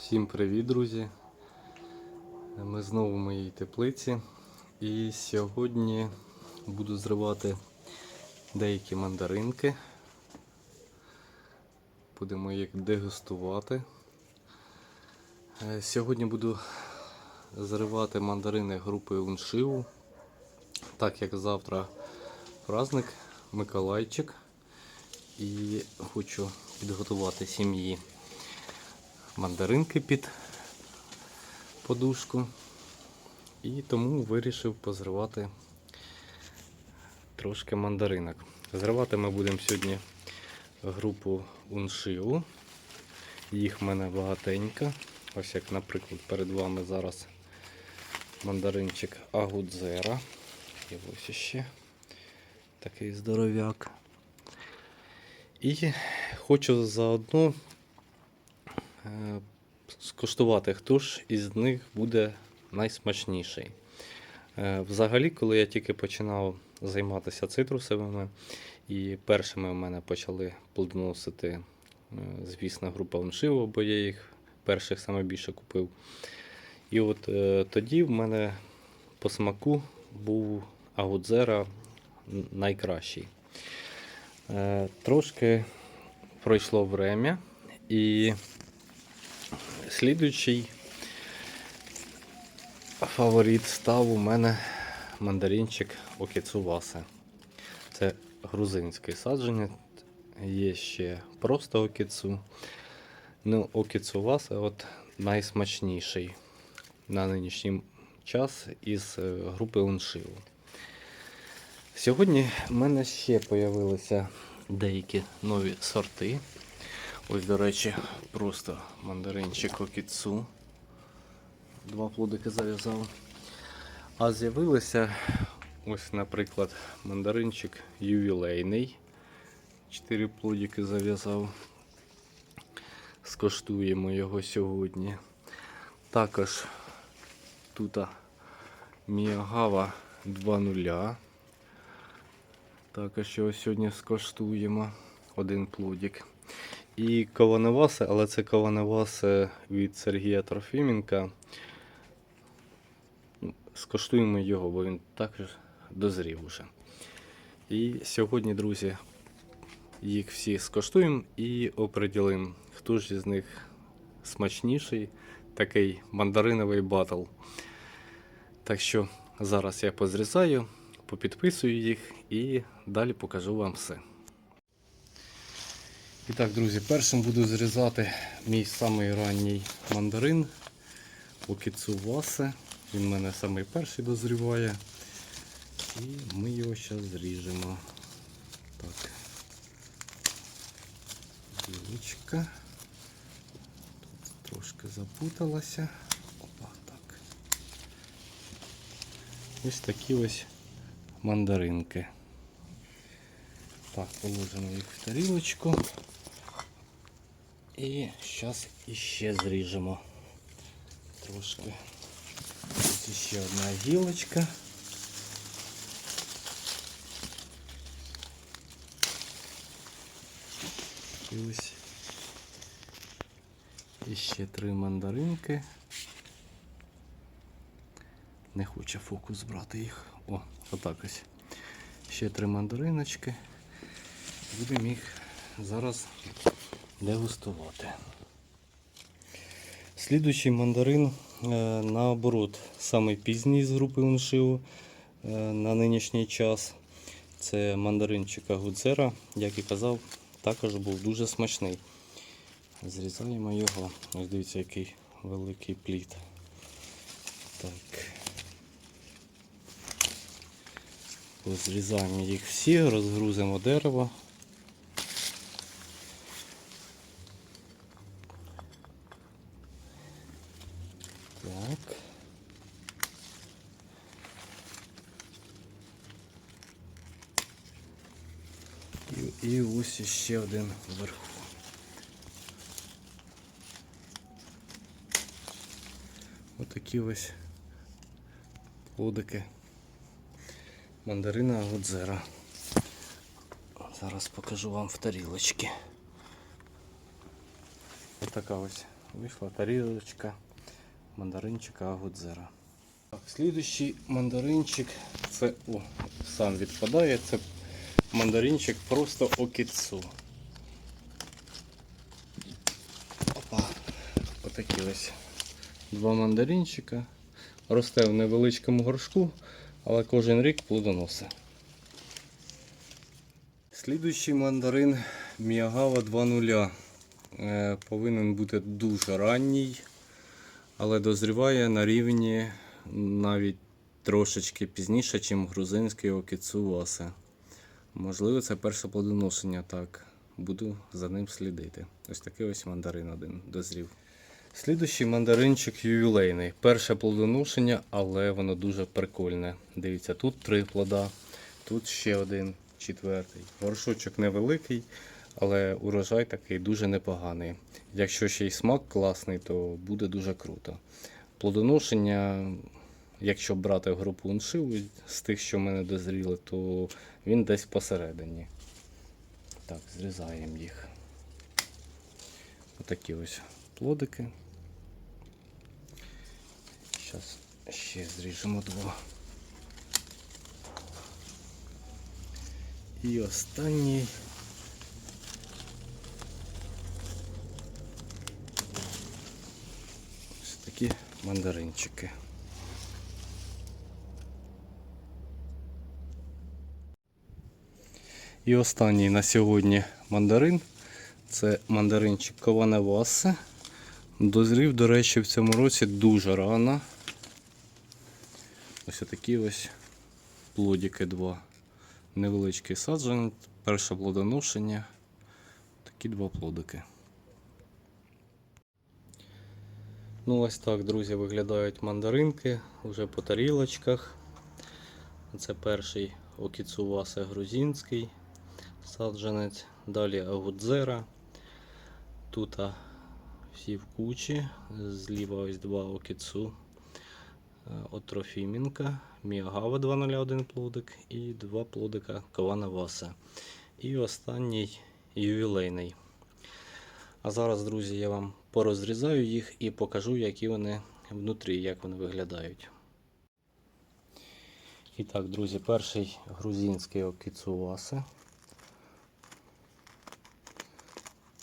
Всім привіт, друзі! Ми знову в моїй теплиці. І сьогодні буду зривати деякі мандаринки. Будемо їх дегустувати. Е, Сьогодні буду зривати мандарини групи Уншиву, так як завтра праздник Миколайчик. І хочу підготувати сім'ї мандаринки під подушку. І тому вирішив позривати трошки мандаринок. Зривати ми будемо сьогодні групу уншиву. Їх в мене багатенько. Ось як, наприклад, перед вами зараз мандаринчик Агудзера. І ось ще такий здоровяк. І хочу заодно скуштувати, хто ж із них буде найсмачніший. Е, Взагалі, коли я тільки починав займатися цитрусовими, і першими в мене почали плодоносити, е, звісно, група Оншиво, бо я їх перших саме більше купив. І от е, тоді в мене по смаку був Агудзера найкращий. Трошки пройшло время, і слідуючий фаворит став у мене мандаринчик Окіцуваса. Це грузинське садження. Є ще просто окіцу. Ну, Окіцуваса от найсмачніший на нинішній час із е, групи Уншиву. Сьогодні в мене ще з'явилися деякі нові сорти. Ось, до речі, просто мандаринчик окіцу. Два плодики зав'язав. А з'явилися ось, наприклад, мандаринчик ювілейний. Чотири плодики зав'язав. Скоштуємо його сьогодні. Також тут Міагава 2.0. Також його сьогодні скоштуємо. Один плодик. І кованеваси, але це кованеваси від Сергія Трофіменка. Ну, Скоштуємо його, бо він також дозрів уже. І сьогодні, друзі, їх всі скоштуємо і оприділимо, хто ж із них смачніший, такий мандариновий батл. Так що зараз я позрізаю, попідписую їх і далі покажу вам все. І так, друзі, першим буду зрізати мій самий ранній мандарин Окіцувасе. Він в мене самий перший дозріває. І ми його зараз зріжемо. Так. Ділочка. Тут трошки запуталася. Опа, так. Ось такі ось мандаринки. Так, положимо їх в тарілочку. І зараз іще зріжемо трошки. Ось ще одна гілочка. І ось іще три мандаринки. Не хоче фокус брати їх. О, отак ось. Ще три мандариночки. Будемо їх зараз дегустувати. Слідуючий мандарин, е, наоборот, самий пізній з групи Уншиву е, на нинішній час. Це мандаринчика Гудзера, як і казав, також був дуже смачний. Зрізаємо його. Ось дивіться, який великий плід. Так. Зрізаємо їх всі, розгрузимо дерево. Так. І, і ось ще один вверху. Отакі ось плодики мандарина Годзера. Зараз покажу вам в тарілочці. Ось така ось вийшла тарілочка мандаринчика Агудзера. Так, слідущий мандаринчик, це о, сам відпадає, це мандаринчик просто окіцу. Опа. Отакі ось два мандаринчика. Росте в невеличкому горшку, але кожен рік плодоносить. Слідуючий мандарин Міагава 2.0. Е, повинен бути дуже ранній, але дозріває на рівні навіть трошечки пізніше, ніж грузинський окіцувасе. Можливо, це перше плодоношення, так. Буду за ним слідити. Ось такий ось мандарин один дозрів. Слідущий мандаринчик ювілейний. Перше плодоношення, але воно дуже прикольне. Дивіться, тут три плода, тут ще один, четвертий. Горшочок невеликий, але урожай такий дуже непоганий. Якщо ще й смак класний, то буде дуже круто. Плодоношення, якщо брати групу уншиву з тих, що в мене дозріли, то він десь посередині. Так, зрізаємо їх. Отакі ось плодики. Зараз ще зріжемо два. І останній. Ось такі мандаринчики. І останній на сьогодні мандарин. Це мандаринчик Кованевасе. Дозрів, до речі, в цьому році дуже рано. Ось такі ось плодики два. Невеличкий саджанець, перше плодоношення. Такі два плодики. Ну ось так, друзі, виглядають мандаринки вже по тарілочках. Це перший окіцувасе грузинський саджанець. Далі агудзера. Тут всі в кучі. Зліва ось два окіцу. Е, От Трофімінка, Міагава 201 плодик і два плодика Кавана Васа. І останній ювілейний. А зараз, друзі, я вам порозрізаю їх і покажу, які вони внутрі, як вони виглядають. І так, друзі, перший грузинський окіцувасе.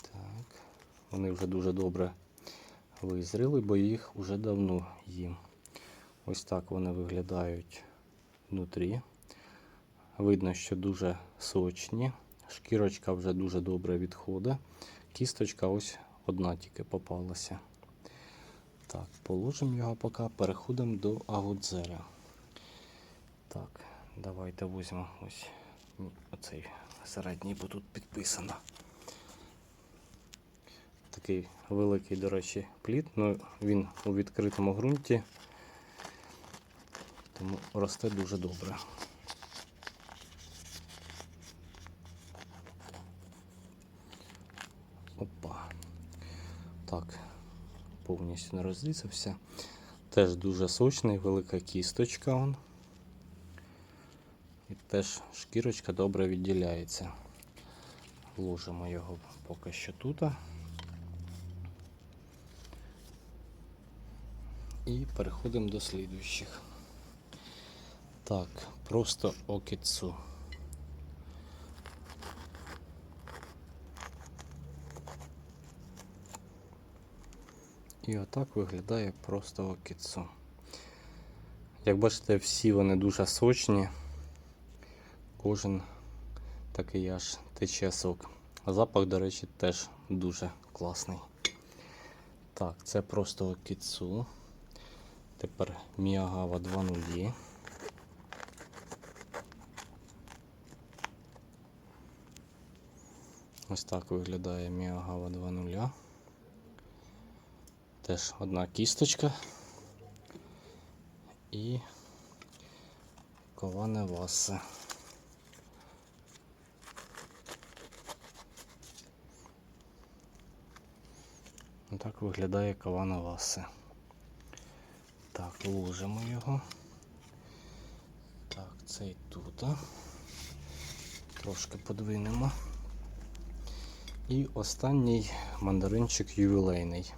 Так, вони вже дуже добре визріли, бо їх вже давно їм. Ось так вони виглядають внутрі. Видно, що дуже сочні. Шкірочка вже дуже добре відходить. Кісточка ось одна тільки попалася. Так, положимо його поки, переходимо до агудзера. Так, давайте візьмемо ось оцей середній, бо тут підписано. Такий великий, до речі, плід, ну він у відкритому ґрунті, тому росте дуже добре. Опа. Так, повністю не розрізався. Теж дуже сочний, велика кісточка. Он. І теж шкірочка добре відділяється. Ложимо його поки що тут. І переходимо до слідуючих. Так, просто окіцу. І отак виглядає просто окіцу. Як бачите, всі вони дуже сочні. Кожен такий аж тече сок. Запах, до речі, теж дуже класний. Так, це просто окіцу. Тепер Міагава 2.0. Ось так виглядає Міагава 2.0. Теж одна кісточка і коване васе. Так виглядає кована васе. Так, ложимо його. Так, цей тут. Трошки подвинемо. І останній мандаринчик ювілейний.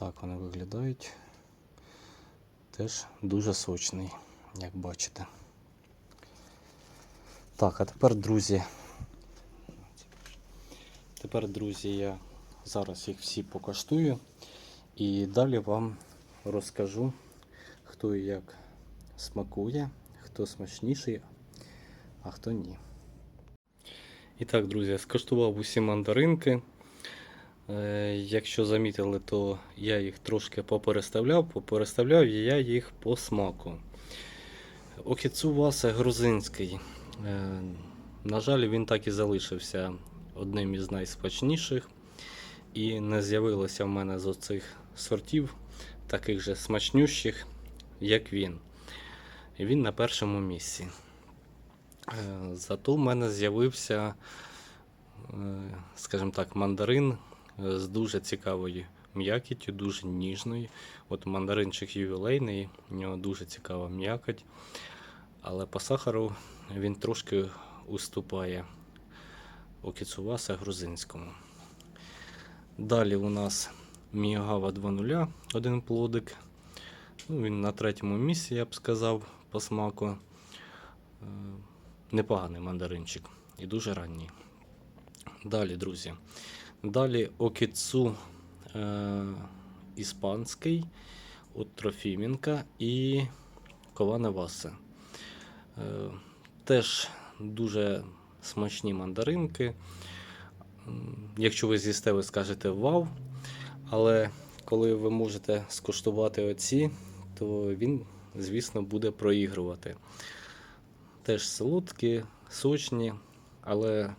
Так вони виглядають. Теж дуже сочний, як бачите. Так, а тепер, друзі. Тепер, друзі, я зараз їх всі покаштую і далі вам розкажу, хто і як смакує, хто смачніший, а хто ні. І так, друзі, я скуштував усі мандаринки. Е, Якщо замітили, то я їх трошки попереставляв, попереставляв я їх по смаку. Окіцуваса грузинський. Е, На жаль, він так і залишився одним із найсмачніших. І не з'явилося в мене з оцих сортів таких же смачнющих, як він. Він на першому місці. Е, Зато в мене з'явився, скажімо так, мандарин з дуже цікавою м'якіттю, дуже ніжною. От мандаринчик ювілейний, у нього дуже цікава м'якоть. Але по сахару він трошки уступає окіцуваса грузинському. Далі у нас Міагава 2.0, один плодик. Ну, він на третьому місці, я б сказав, по смаку. Е, Непоганий мандаринчик і дуже ранній. Далі, друзі. Далі Окіцу е, іспанський, от Трофіменка і Кованевасе. Е, теж дуже смачні мандаринки. Якщо ви з'їсте, ви скажете вау. Але коли ви можете скуштувати оці, то він, звісно, буде проігрувати. Теж солодкі, сочні, але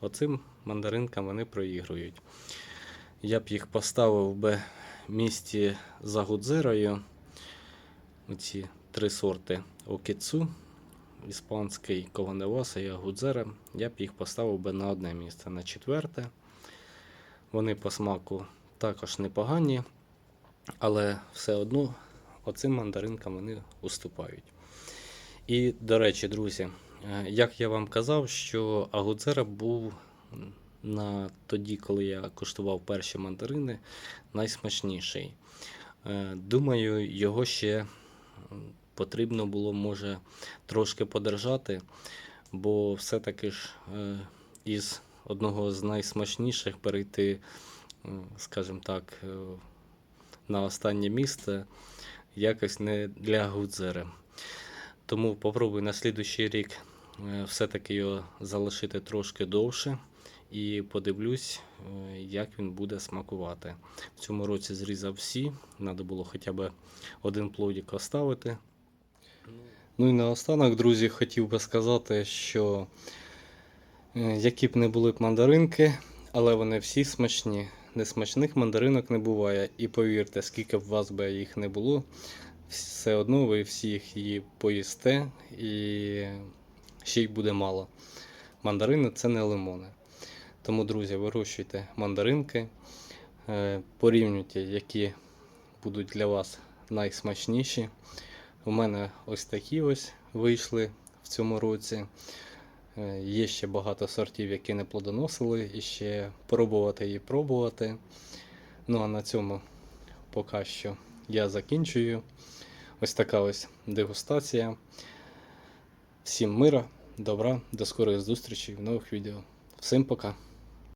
оцим мандаринкам вони проігрують. Я б їх поставив би в місті за Гудзерою. Оці три сорти Окіцу, іспанський Кованеваса і Гудзера. Я б їх поставив би на одне місце, на четверте. Вони по смаку також непогані, але все одно оцим мандаринкам вони уступають. І, до речі, друзі, як я вам казав, що Агудзера був на тоді, коли я куштував перші мандарини, найсмачніший. Е, Думаю, його ще потрібно було, може, трошки подержати, бо все-таки ж е, із одного з найсмачніших перейти, скажімо так, е, на останнє місце якось не для Гудзери. Тому попробую на слідуючий рік е, все-таки його залишити трошки довше і подивлюсь, е, як він буде смакувати. В цьому році зрізав всі, треба було хоча б один плодик оставити. Ну і наостанок, друзі, хотів би сказати, що е, які б не були б мандаринки, але вони всі смачні. Несмачних мандаринок не буває. І повірте, скільки б у вас би їх не було, все одно ви всіх її поїсте і ще й буде мало. Мандарини це не лимони. Тому, друзі, вирощуйте мандаринки, е, порівнюйте, які будуть для вас найсмачніші. У мене ось такі ось вийшли в цьому році. Е, Є ще багато сортів, які не плодоносили, і ще пробувати і пробувати. Ну а на цьому поки що я закінчую. Ось така ось дегустація. Всім мира, добра, до скорої зустрічі в нових відео. Всім пока!